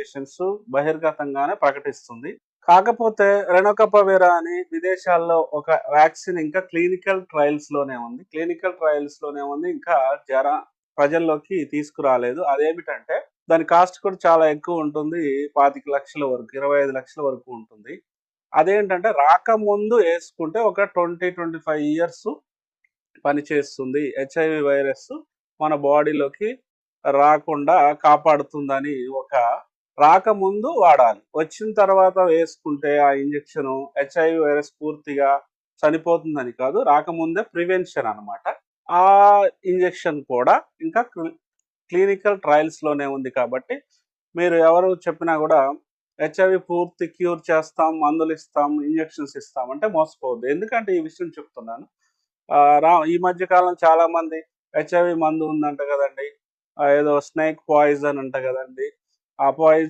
Patients బహిర్గతంగానే ప్రకటిస్తుంది. కాకపోతే రెనోకపవేరా అని విదేశాల్లో ఒక వ్యాక్సిన్ ఇంకా క్లినికల్ ట్రయల్స్లోనే ఉంది. క్లినికల్ ట్రయల్స్లోనే ఉంది. ఇంకా జర ప్రజల్లోకి తీసుకురాలేదు. అదేమిటంటే దాని కాస్ట్ కూడా చాలా ఎక్కువ ఉంటుంది. పాతిక లక్షల వరకు ఇరవై ఐదు లక్షల వరకు ఉంటుంది. అదేంటంటే రాకముందు వేసుకుంటే ఒక ట్వంటీ ట్వంటీ ఫైవ్ ఇయర్స్ పనిచేస్తుంది హెచ్ఐవి వైరస్ మన బాడీలోకి రాకుండా కాపాడుతుందని ఒక రాకముందు వాడాలి. వచ్చిన తర్వాత వేసుకుంటే ఆ ఇంజెక్షన్ హెచ్ఐవి వైరస్ పూర్తిగా చనిపోతుందని కాదు రాకముందే ప్రివెన్షన్ అన్నమాట. ఆ ఇంజెక్షన్ కూడా ఇంకా క్లినికల్ ట్రయల్స్లోనే ఉంది కాబట్టి మీరు ఎవరు చెప్పినా కూడా హెచ్ఐవి పూర్తి క్యూర్ చేస్తాం మందులు ఇస్తాం ఇంజెక్షన్స్ ఇస్తాం అంటే మోసపోవద్దు. ఎందుకంటే ఈ విషయం చెప్తున్నాను. ఆ, రా ఈ మధ్య కాలం చాలా మంది హెచ్ఐవి మందు ఉందంట కదండి. ఏదో స్నేక్ పాయిజన్ అంట కదండి. ఆ పాయిజ్